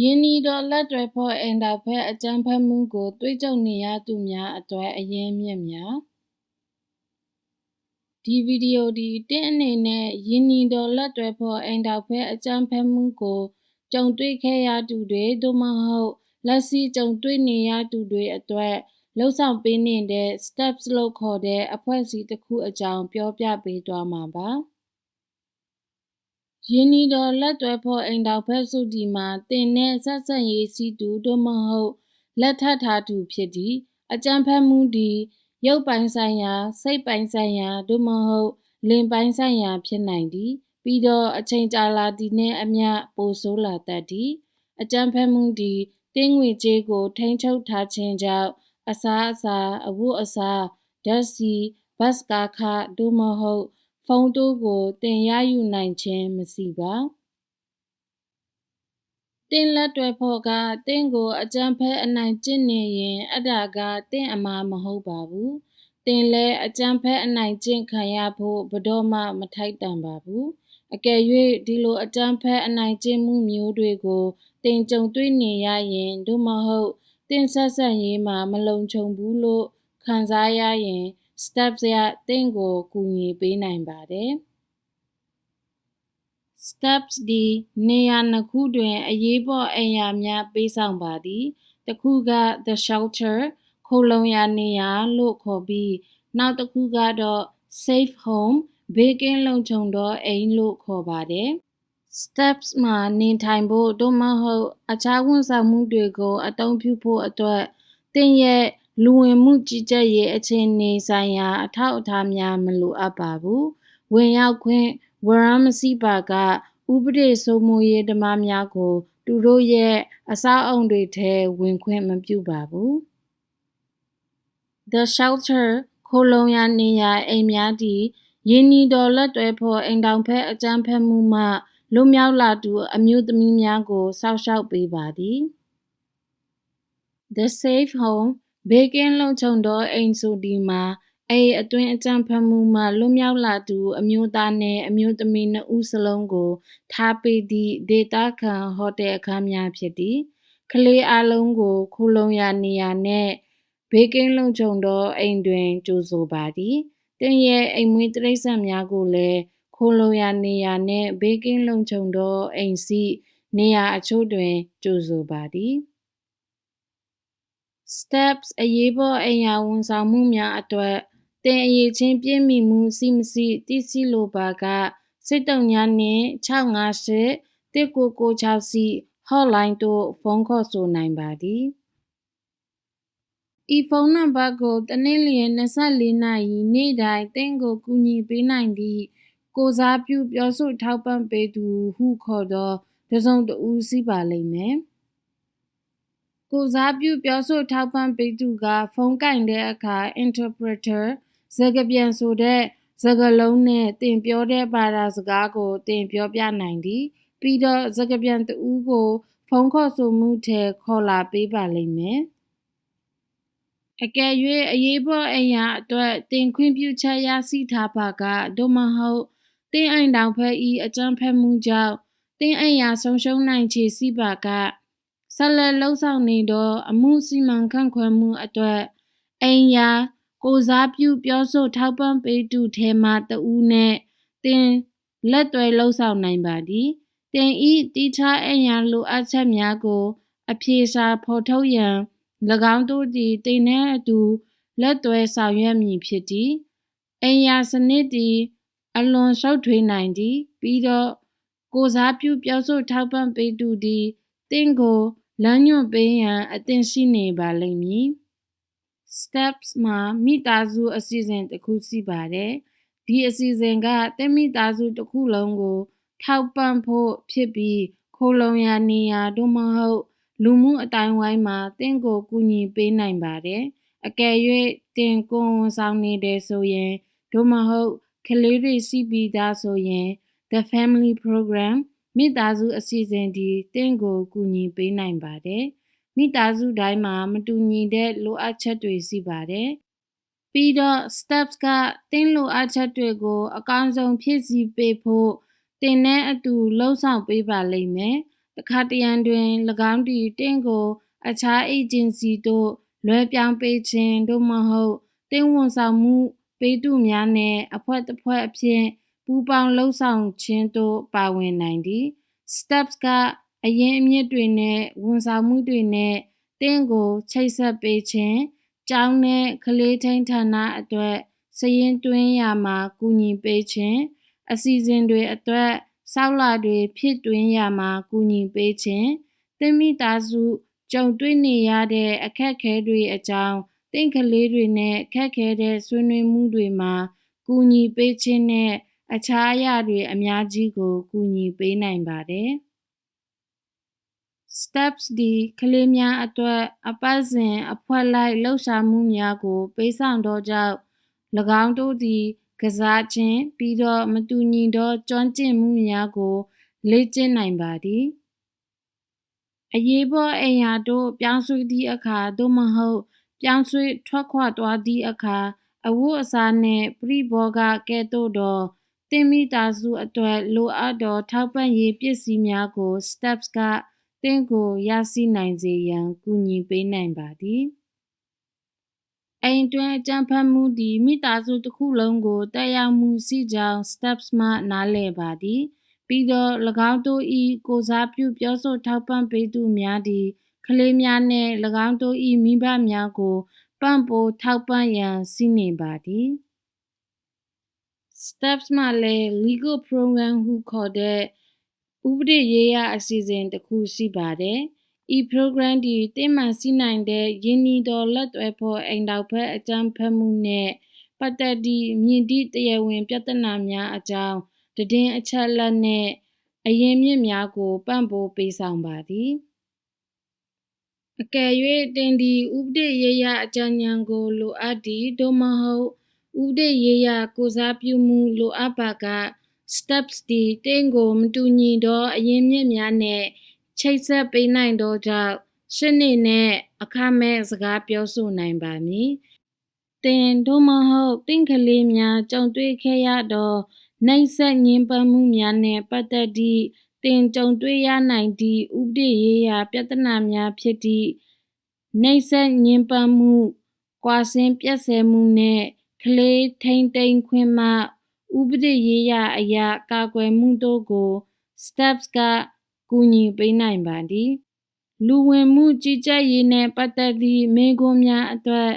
ရင်းနှီးသောလက်တွဲဖော်အိမ်ထောင်ဖက်အကြမ်းဖက်မှုကို တွေ့ကြုံနေရသူများအတွက်အရင်းအမြစ်များဒီဗီဒီယိုသည်တင့်အနေနဲ့ရင်းနှီးသောလက်တွဲဖော်အိမ်ထောင်ဖက်အကြမ်းဖက်မှုကိုကြုံတွေ့ခဲ့ရသူတွေသို့မဟုတ်လက်ရှိကြုံတွေ့နေရသူတွေအတွက်လှုပ်ဆောင်ပေးနေတဲ့ steps လို့ခေါ်တဲ့အဖွဲ့အစည်းတစ်ခုအကြောင်းပြောပြပေးသွားမှာပါ ရင်းနှီးသောလက်တွဲဖော်အိမ်ထောင်ဖက်စုဒီမှာတင်တဲ့ဆက်ဆက်ရေးစီတူသို့မဟုတ်လက်ထပ်ထားသူဖြစ်သည်အကြမ်းဖက်မှုသည်ရုပ်ပိုင်းဆိုင်ရာ စိတ်ပိုင်းဆိုင်ရာသို့မဟုတ်လင်ပိုင်းဆိုင်ရာဖြစ်နိုင်သည် ပြီးတော့အချိန်ကြာလာသည်နှင့်အမျှပိုဆိုးလာတတ်သည်အကြမ်းဖက်မှုသည်တင်းငွေကြေးကိုထိန်းချုပ်ထားခြင်းကြောင့်အစားအစာအဝတ်အစားဓာတ်ဆီဘတ်စကားခသို့မဟုတ် ဖုန်းတိုးကိုတင်ရယူနိုင်ခြင်းမရှိပါတင်းလက်တွဲဖို့ကတင်းကိုအကြမ်းဖက်အနိုင်ကျင့်နေရင်အတားကတင်းအမှားမဟုတ်ပါဘူးတင်လဲအကြမ်းဖက်အနိုင်ကျင့်ခံရဖို့ဘတော်မှမထိုက်တန်ပါဘူးအကယ်၍ဒီလိုအကြမ်းဖက်အနိုင်ကျင့်မှုမျိုးတွေကိုတင်ကြုံတွေ့နေရရင်သို့မဟုတ်တင်ဆက်ဆက်ရေးမှာမလုံခြုံဘူးလို့ခံစားရရင် steps ရတင့်ကိုကူညီပေးနိုင်ပါတယ် steps ဒီနေရာနှစ်ခုတွင် အရေးပေါ်အိမ်ယာများပေးဆောင်ပါသည်တစ်ခုက the shelter ခိုလုံရာနေရာလို့ခေါ်ပြီးနောက်တစ်ခုကတော့ safe home ဘေးကင်းလုံခြုံသောအိမ်လို့ခေါ်ပါတယ် steps မှာနေထိုင်ဖို့သို့မဟုတ်အခြားဝန်ဆောင်မှုတွေကို အသုံးပြုဖို့အတွက်သင်ရဲ့ လူဝင်မှုကြီးကြပ်ရေးအခြေအနေဆိုင်ရာ အထောက်အထားများ မလိုအပ်ပါဘူး။ဝင်ရောက်ခွင့် ဝရမ်းမရှိပါက ဥပဒေစိုးမိုးရေးဓမ္မများကို သူတို့ရဲ့အဆောက်အုံတွေထဲ ဝင်ခွင့်မပြုပါဘူး။ The shelter ခိုလုံရနေရအိမ်များသည်ယင်းနီတော်လက်တွဲဖို့အိမ်တောင်ဖက်အကြမ်းဖက်မှုမှ လွတ်မြောက်လာသူ အမျိုးသမီးများကို စောင့်ရှောက်ပေးပါသည်။ The Safe Home ဘေးကင်းလုံခြုံသောအိမ်ဆိုဒီမှာအဲ့အတွင်းအကြံဖတ်မှုမှလွတ်မြောက်လာသူအမျိုးသားနဲ့အမျိုးသမီးနှစ်ဦးစလုံးကို ထားပေးသည့်ဒေတာခံဟိုတယ်အခန်းများဖြစ်သည်ကလေးအလုံးကိုခိုလုံရနေရနဲ့ဘေးကင်းလုံခြုံသောအိမ်တွင်ကြိုဆိုပါသည်တင်ရဲ့အိမ်မွေးတိရစ္ဆာန်များကိုလည်းခိုလုံရနေရနဲ့ဘေးကင်းလုံခြုံသောအိမ်စီနေရာအချို့တွင်ကြိုဆိုပါသည် steps အရေးပေါ်အိမ်ယာဝန်ဆောင်မှုများအတွက်တင်အရေးချင်းပြည့်မီမှုစီမစီတိစီလိုပါကစစ်တုံညာနှင့်658 1996စီ hotline တို့ဖုန်းခေါ်ဆိုနိုင်ပါသည်ဤဖုန်းနံပါတ်ကိုတနေ့လျင်24နာရီနေ့တိုင်းတင်ကိုကူညီပေးနိုင်သည့်ကိုစားပြုပြောဆိုထောက်ပံ့ပေးသူဟုခေါ်သောတစုံတဦးစီပါလိမ့်မယ်။ ကိုစားပြုပြောဆိုထောက်ပံ့ပေးသူက ဖုန်းကင်တဲ့အခါ interpreter စကားပြန်ဆိုတဲ့စကားလုံးနဲ့တင်ပြောတဲ့ဘာသာစကားကို တင်ပြောပြနိုင်သည်ပြီးတော့စကားပြန်တူကို ဖုန်းခေါ်ဆိုမှုထဲခေါ်လာပေးပါလိမ့်မယ်အကယ်၍အရေးပေါ်အရာအတွက်တင်ခွင့်ပြုချက်ရရှိထားပါကသို့မဟုတ်တင်အိမ်တောင်ဖက်ဤအကြံဖက်မှုကြောင့်တင်အိမ်ရာဆုံးရှုံးနိုင်ချေရှိပါက ဆက်လက်လှုပ်ဆောင်နေသောအမှုစီမံခန့်ခွဲမှုအတွက်အိမ်ယာကိုစားပြုပြောဆိုထောက်ပံ့ပေးသူထဲမှတဦးနဲ့တင်လက်တွဲလှုပ်ဆောင်နိုင်ပါသည်တင်ဤတိချအိမ်ယာလိုအပ်ချက်များကို အပြေရှာဖော်ထုတ်ရန်၎င်းတို့သည်တင်နှင့်အတူလက်တွဲဆောင်ရွက်မည်ဖြစ်သည်အိမ်ယာစနစ်သည် အလွန်ရှုပ်ထွေးနိုင်သည် ပြီးတော့ကိုစားပြုပြောဆိုထောက်ပံ့ပေးသူသည်တင့်ကို လမ်းညွှန်ပေးရန်အသင့်ရှိနေပါလိမ့်မည် steps မှာမိသားစုအစီအစဉ်တစ်ခုရှိပါတယ်ဒီအစီအစဉ်ကတင်းမိသားစုတစ်ခုလုံးကို ထောက်ပံ့ဖို့ဖြစ်ပြီးခိုလုံရနေရတို့မဟုတ်လူမှုအတိုင်းဝိုင်းမှာတင့်ကိုကူညီပေးနိုင်ပါတယ်အကယ်၍တင်ကိုဝန်ဆောင်နေတယ်ဆိုရင်တို့မဟုတ်ကလေးတွေရှိပြီးသားဆိုရင် the family program မိသားစုအစီအစဉ်ဒီတင့်ကိုကူညီပေးနိုင်ပါတယ်။မိသားစုတိုင်းမှာမတူညီတဲ့လိုအပ်ချက်တွေရှိပါတယ်။ပြီးတော့ steps ကတင်းလိုအပ်ချက်တွေကို အကောင်းဆုံးဖြည့်ဆည်းပေးဖို့တင်နဲ့အတူလှုံ့ဆော်ပေးပါလိမ့်မယ်တခါတရံတွင်၎င်းသည်တင့်ကို အခြားအေဂျင်စီသို့လွှဲပြောင်းပေးခြင်းသို့မဟုတ်သင်ဝန်ဆောင်မှုပေးသူများနှင့်အဖွဲ့တစ်ဖွဲ့အဖြစ် ပူးပေါင်းလှုပ်ဆောင်ခြင်းသို့ပါဝင်နိုင်သည် steps ကအရင်အမြင့်တွေနဲ့ဝန်ဆောင်မှုတွေနဲ့တင့်ကိုချိတ်ဆက်ပေးခြင်းကျောင်းနဲ့ကလေးထိန်းဌာနအတွက်စရင်တွင်းရမှာကူညီပေးခြင်းအစီအစဉ်တွေအတွက်ဆောက်လာတွေဖြစ်တွင်းရမှာကူညီပေးခြင်းသင်မိသားစုကြုံတွေ့နေရတဲ့အခက်အခဲတွေအကြောင်းတင့်ကလေးတွေနဲ့ခက်ခဲတဲ့ဆွေးနွေးမှုတွေမှာကူညီပေးခြင်းနဲ့ အခြားအရာတွေအများကြီးကိုကူညီပေးနိုင်ပါတယ်။ steps ဒီကလေးများအတွက် အပတ်စဉ်အဖွဲ့လိုက်လှုပ်ရှားမှုများကို ပေးဆောင်တော့ကြောင့်၎င်းတို့သည် ကစားခြင်းပြီးတော့မတူညီသော ကျွမ်းကျင်မှုများကို လေ့ကျင့်နိုင်ပါသည်အရေးပေါ်အိမ်ယာတို့ပြောင်းရွှေ့သည့်အခါသို့မဟုတ် ပြောင်းရွှေ့ထွက်ခွာသွားသည့်အခါ အဝတ်အစားနှင့်ပရိဘောဂကဲ့သို့သော သင်မိသားစုအတွက်လိုအပ်သောထောက်ပံ့ရေးပစ္စည်းများကို steps ကသင်ကိုရရှိနိုင်စေရန်ကူညီပေးနိုင်ပါသည်အိမ်တွင်းအကြံဖတ်မှုသည်မိသားစုတစ်ခုလုံးကိုတက်ရောက်မှုရှိကြောင်း steps မှနားလည်ပါသည် ပြီးတော့၎င်းတို့၏ကိုစားပြုပြောဆိုထောက်ပံ့ပေးသူများသည်ကလေးများနှင့်၎င်းတို့၏မိဘများကိုပံ့ပိုးထောက်ပံ့ရန်စီနေပါသည် steps မှာလည်း legal program ဟုခေါ်တဲ့ဥပဒေရေးရာအစီအစဉ်တစ်ခုရှိပါတယ်။ဤ program သည်တင့်မှန်စီနိုင်တဲ့ယင်းဤသောလက်တွဲဖို့အိမ်တော်ဖက်အကြံဖက်မှုနှင့်ပတ်သက်သည့်မြင့်သည့်တရားဝင်ပြဿနာများအကြောင်းတည်င်းအချက်လက်နှင့်အရင်မြင့်များကို ပံ့ပိုးပေးဆောင်ပါသည်။အကယ်၍တင်ဒီဥပဒေရေးရာအကြံဉာဏ်ကို လိုအပ်သည် သို့မဟုတ် ဥပဒေရေးရာကိုစားပြုမှုလိုအပ်ပါက steps ဒီတင်းကိုမတူညီသောအရင်မြင့်များနဲ့ချိတ်ဆက်ပေးနိုင်သောကြောင့်ရှင်းနေနဲ့အခမဲ့စကားပြောဆိုနိုင်ပါမည်။တင်တို့မဟုတ်တင့်ကလေးများကြုံတွေ့ခဲ့ရသောနှိမ့်ဆက်ညင်ပန်းမှုများနဲ့ပတ်သက်သည့်တင်ကြုံတွေ့ရနိုင်သည့်ဥပဒေရေးရာပြဿနာများဖြစ်သည့်နှိမ့်ဆက်ညင်ပန်းမှုကွာဆင်းပြက်ဆဲမှုနဲ့ ကလေးထိန်တိန်ခွင့်မှဥပဒေရေးရာအရာကာကွယ်မှုတို့ကို steps ကကူညီပေးနိုင်ပါသည်လူဝင်မှုကြီးကြပ်ရေးနှင့်ပတ်သက်သည့်မေးခွန်းများအတွက်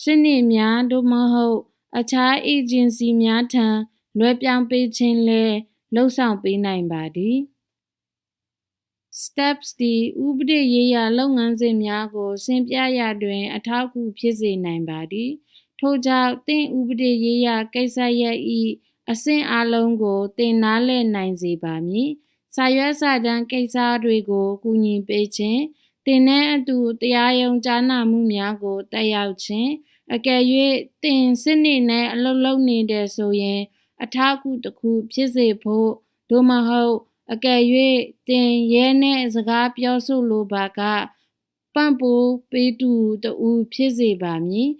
ရှင်းနေများသို့မဟုတ် အခြားအေဂျင်စီများထံလွှဲပြောင်းပေးခြင်းလည်းလှုပ်ဆောင်ပေးနိုင်ပါသည် steps ဒီဥပဒေရေးရာလုပ်ငန်းစဉ်များကို ရှင်းပြရာတွင် အထောက်အကူဖြစ်စေနိုင်ပါသည် ထို့ကြောင့်သင်ဥပဒေရေးရာကိစ္စရပ်၏အဆင့်အလုံးကိုသင်နားလည်နိုင်စေပါမည်စာရွက်စာတမ်းကိစ္စတွေကိုကူညီပေးခြင်းသင်နဲ့အတူတရားရုံးကြားနာမှုများကိုတက်ရောက်ခြင်းအကယ်၍သင်စစ်နေနဲ့အလုပ်လုပ်နေတဲ့ဆိုရင် အထောက်အကူတစ်ခုဖြစ်စေဖို့သို့မဟုတ်အကယ်၍တင်ရဲနဲ့စကားပြောဆိုလိုပါကပန့်ပိုးပေးသူတူဖြစ်စေပါမည်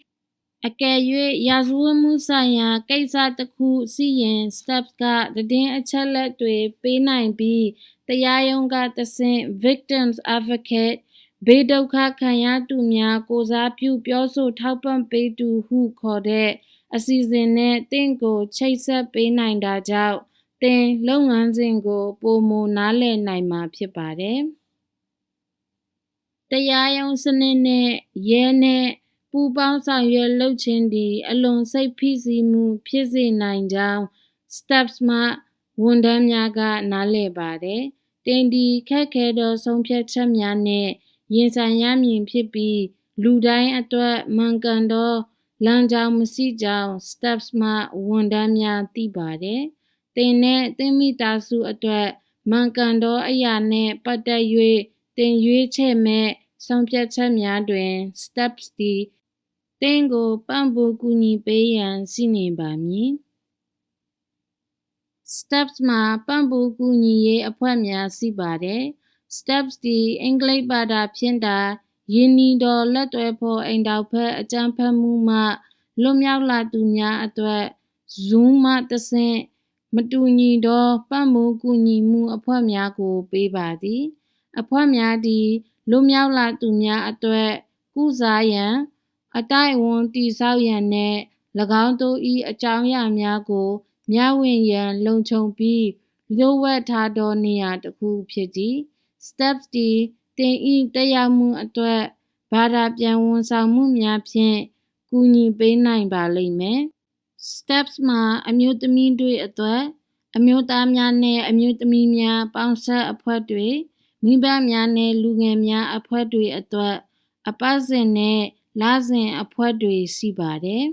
အကယ်၍ရာဇဝတ်မှုဆိုင်ရာကိစ္စတစ်ခုစီရင် steps ကတည်င်းအချက်လက်တွေပေးနိုင်ပြီးတရားရုံးကတဆင့် victims advocate ဘေးဒုက္ခခံရသူများကိုစားပြုပြောဆိုထောက်ပံ့ပေးသူဟုခေါ်တဲ့အစီအစဉ်နဲ့တင့်ကိုချိတ်ဆက်ပေးနိုင်တာကြောင့်တင်လုပ်ငန်းစဉ်ကိုပုံမနားလည်နိုင်မှာဖြစ်ပါတယ်။တရားရုံးစနစ်နဲ့ရဲနဲ့ ပူပေါင်းဆောင်ရွက်လုပ်ခြင်းသည် အလွန်စိတ်ဖိစီးမှု ဖြစ်စေနိုင်ကြောင်း steps မှဝန်ထမ်းများက နားလည်ပါတယ်။တင်ဒီခက်ခဲသောဆုံးဖြတ်ချက်များနဲ့ရင်ဆိုင်ရမည်ဖြစ်ပြီး လူတိုင်းအတွက်မှန်ကန်သောလမ်းကြောင်းမရှိကြောင်း steps မှဝန်ထမ်းများသိပါတယ်။တင်နဲ့တင်မိသားစုအတွက်မှန်ကန်သောအရာနှင့်ပတ်သက်၍တင်ရွေးချယ်မဲ့ဆုံးဖြတ်ချက်များတွင် steps သည် တင်းကိုပံ့ပိုးကူညီပေးရန်စီနေပါမည် steps မှာပံ့ပိုးကူညီရေးအဖွဲ့များရှိပါတယ် steps ဒီအင်္ဂလိပ်ဘာသာဖြင့်တာယင်းနီတော်လက်တွဲဖို့အိမ်တော်ဖက်အကြံဖက်မှုမှလွတ်မြောက်လာသူများအတွက် Zoom မှတဆင့်မတူညီသောပံ့ပိုးကူညီမှုအဖွဲ့များကိုပေးပါသည် အဖွဲ့များသည်လွတ်မြောက်လာသူများအတွက်ကုစားရန် အတိုက်အဝန်တည်ဆောက်ရန်နှင့်၎င်းတို့၏အကြောင်းအရာများကိုမျှဝေရန်လုံခြုံပြီးလျှို့ဝှက်ထားသောနေရာတစ်ခုဖြစ်သည် steps သည်တင်ဤတက်ရောက်မှုအတွက်ဘာသာပြန်ဝန်ဆောင်မှုများဖြင့်ကူညီပေးနိုင်ပါလိမ့်မယ် steps မှာအမျိုးသမီးတွေအတွက်အမျိုးသားများနှင့်အမျိုးသမီးများပေါင်းဆက်အဖွဲ့တွေမိဘများနှင့်လူငယ်များအဖွဲ့တွေအတွက်အပတ်စဉ်နှင့် လစဉ်အဖွဲ့တွေရှိပါတယ်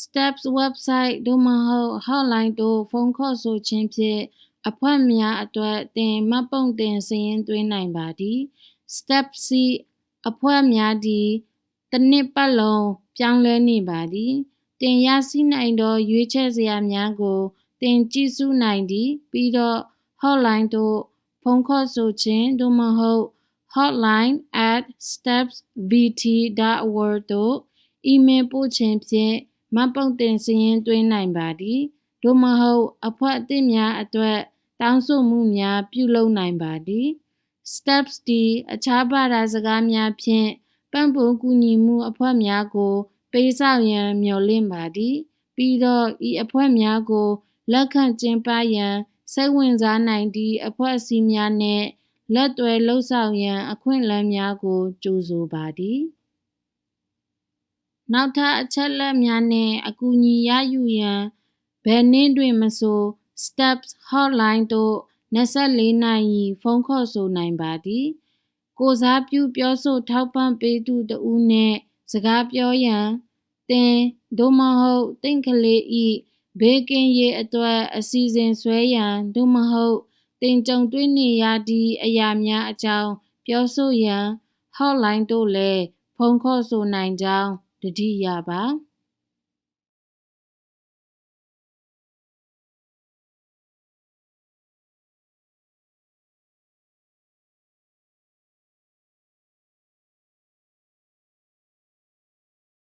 steps website သို့မဟုတ် hotline သို့ဖုန်းခေါ်ဆိုခြင်းဖြင့် အဖွဲ့များအတွက်တင်မှတ်ပုံတင်စာရင်းသွင်းနိုင်ပါသည် steps အဖွဲ့များသည် တစ်နှစ်ပတ်လုံး ပြောင်းလဲနေပါသည်တင်ရရှိနိုင်သော ရွေးချယ်စရာများကိုတင်ကြည့်စုနိုင်သည် ပြီးတော့ hotline သို့ ဖုန်းခေါ်ဆိုခြင်း သို့မဟုတ် hotline@stepsvt.org သို့အီးမေးလ်ပို့ခြင်းဖြင့်မှတ်ပုံတင်စာရင်းသွင်းနိုင်ပါသည်သို့မဟုတ်အဖွဲ့အသစ်များအတွက်တောင်းဆိုမှုများပြုလုပ်နိုင်ပါသည် steps သည်အခြားဘာသာစကားများဖြင့်ပံ့ပိုးကူညီမှုအဖွဲ့များကိုပေးဆောင်ရန်မျှော်လင့်ပါသည် ပြီးတော့ဤအဖွဲ့များကိုလက်ခံကျင်းပရန်စိတ်ဝင်စားနိုင်သည့်အဖွဲ့အစည်းများနှင့် လက်တွဲလှုပ်ဆောင်ရန် အခွင့်အလမ်းများကို ကြိုဆိုပါသည်နောက်ထပ်အချက်အလက်များနှင့်အကူအညီရယူရန်ဘယ်နေ့တွင်မဆို steps hotline သို့24နာရီဖုန်းခေါ်ဆိုနိုင်ပါသည်ကိုစားပြုပြောဆိုထောက်ပံ့ပေးသူတဦးနှင့်စကားပြောရန်တင်သို့မဟုတ်တင့်ကလေးဤဘေးကင်းရေးအတွက်အစီအစဉ်ဆွဲရန်သို့မဟုတ် တင်ကြုံတွေ့နေရသည့် အရာများအကြောင်း ပြောဆိုရန် hotline တို့လည်း ဖုန်းခေါ်ဆိုနိုင်ကြောင်းတတိယပါ